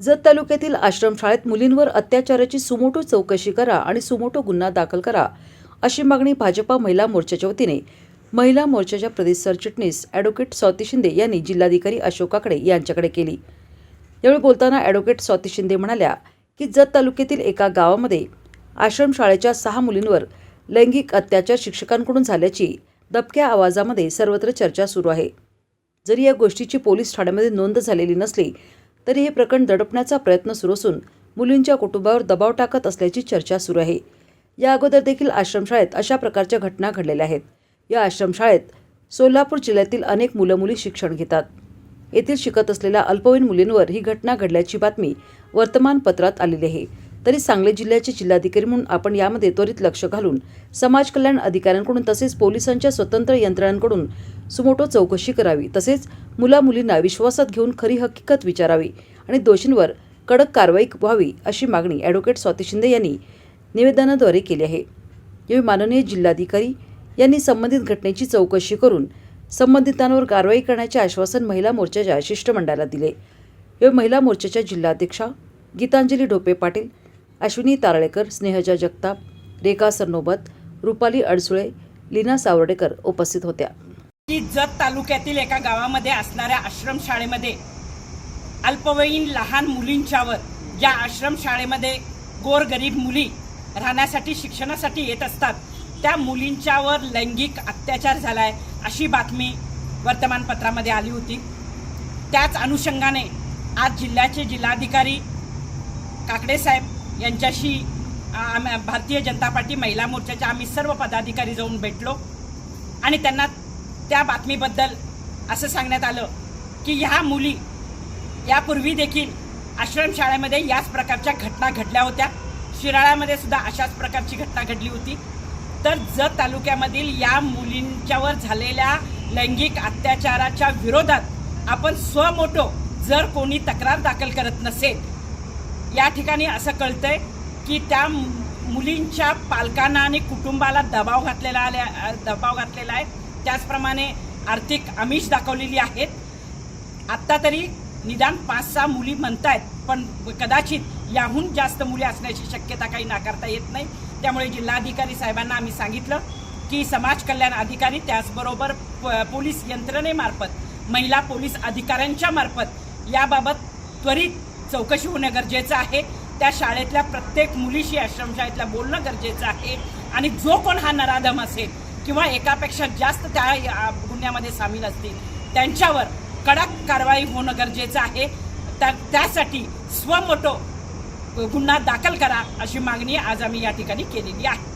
जत तालुक्यातील आश्रमशाळेत मुलींवर अत्याचाराची सुमोटो चौकशी करा आणि सुमोटो गुन्हा दाखल करा अशी मागणी भाजपा महिला मोर्चाच्या वतीने. महिला मोर्चाच्या प्रदेश सरचिटणीस ॲडव्होकेट स्वाती शिंदे यांनी जिल्हाधिकारी अशोक काकडे यांच्याकडे केली. यावेळी बोलताना ॲडव्होकेट स्वाती शिंदे म्हणाल्या की जत तालुक्यातील एका गावामध्ये आश्रमशाळेच्या सहा मुलींवर लैंगिक अत्याचार शिक्षकांकडून झाल्याची दबक्या आवाजामध्ये सर्वत्र चर्चा सुरू आहे. जरी या गोष्टीची पोलीस ठाण्यामध्ये नोंद झालेली नसली तरी हे प्रकरण दडपण्याचा प्रयत्न सुरू असून मुलींच्या कुटुंबावर दबाव टाकत असल्याची चर्चा सुरू आहे. या अगोदर देखील आश्रमशाळेत अशा प्रकारच्या घटना घडलेल्या आहेत. या आश्रमशाळेत सोलापूर जिल्ह्यातील अनेक मुलं मुली शिक्षण घेतात. येथील शिकत असलेल्या अल्पवयीन मुलींवर ही घटना घडल्याची बातमी वर्तमानपत्रात आलेली आहे. तरी सांगली जिल्ह्याचे जिल्हाधिकारी म्हणून आपण यामध्ये त्वरित लक्ष घालून समाज कल्याण अधिकाऱ्यांकडून तसेच पोलिसांच्या स्वतंत्र यंत्रणांकडून सुमोटो चौकशी करावी. तसेच मुला मुलींना विश्वासात घेऊन खरी हकीकत विचारावी आणि दोषींवर कडक कारवाई व्हावी अशी मागणी ॲडव्होकेट स्वाती शिंदे यांनी निवेदनाद्वारे केली आहे. यावेळी माननीय जिल्हाधिकारी यांनी संबंधित घटनेची चौकशी करून संबंधितांवर कारवाई करण्याचे आश्वासन महिला मोर्चाच्या शिष्टमंडळाला दिले. यावेळी महिला मोर्चाच्या जिल्हाध्यक्षा गीतांजली ढोपे पाटील अश्विनी तारळेकर स्नेहजा जगताप रेखा सरनोबत रुपाली अडसुळे लीना सावर्डेकर उपस्थित होत्या. की जत तालुक्यातील एका गावामध्ये असणाऱ्या आश्रमशाळेमध्ये अल्पवयीन लहान मुलींच्यावर ज्या आश्रमशाळेमध्ये गोरगरीब मुली राहण्यासाठी शिक्षणासाठी येत असतात. त्या मुलींच्यावर लैंगिक अत्याचार झालाय अशी बातमी वर्तमानपत्रामध्ये आली होती. त्याच अनुषंगाने आज जिल्ह्याचे जिल्हाधिकारी काकडे साहेब यांच्याशी आ, भारतीय जनता पार्टी महिला मोर्चाच्या आम्ही सर्व पदाधिकारी जाऊन भेटलो आणि त्यांना त्या बातमीबद्दल असं सांगण्यात आलं की ह्या मुली यापूर्वी देखील आश्रमशाळेमध्ये याच प्रकारच्या घटना घडल्या होत्या. शिराळ्यामध्ये सुद्धा अशाच प्रकारची घटना घडली होती. तर जत तालुक्यामधील या मुलींच्यावर झालेल्या लैंगिक अत्याचाराच्या विरोधात आपण स्वमोटो जर कोणी तक्रार दाखल करत नसेल या ठिकाणी असं कळतंय की त्या मुलींच्या पालकांना आणि कुटुंबाला दबाव घातलेला आल्या दबाव घातलेला आहे. त्याचप्रमाणे आर्थिक आमिष दाखवलेली आहेत. आत्ता तरी निदान पाच सहा मुली म्हणतायत पण कदाचित याहून जास्त मुली असण्याची शक्यता काही नाकारता येत नाही. त्यामुळे जिल्हाधिकारी साहेबांना आम्ही सांगितलं की समाज कल्याण अधिकारी त्याचबरोबर प- पोलीस यंत्रणेमार्फत महिला पोलीस अधिकाऱ्यांच्या मार्फत याबाबत त्वरित चौकशी होणं गरजेचं आहे. त्या शाळेतल्या प्रत्येक मुलीशी आश्रमशाळेतल्या बोलणं गरजेचं आहे. आणि जो कोण हा नराधम असेल किंवा एकापेक्षा जास्त त्या गुन्ह्यामध्ये सामील असतील त्यांच्यावर कडक कारवाई होणं गरजेचं आहे. त्या त्यासाठी स्वमोटो गुन्हा दाखल करा अशी मागणी आज आम्ही या ठिकाणी केलेली आहे.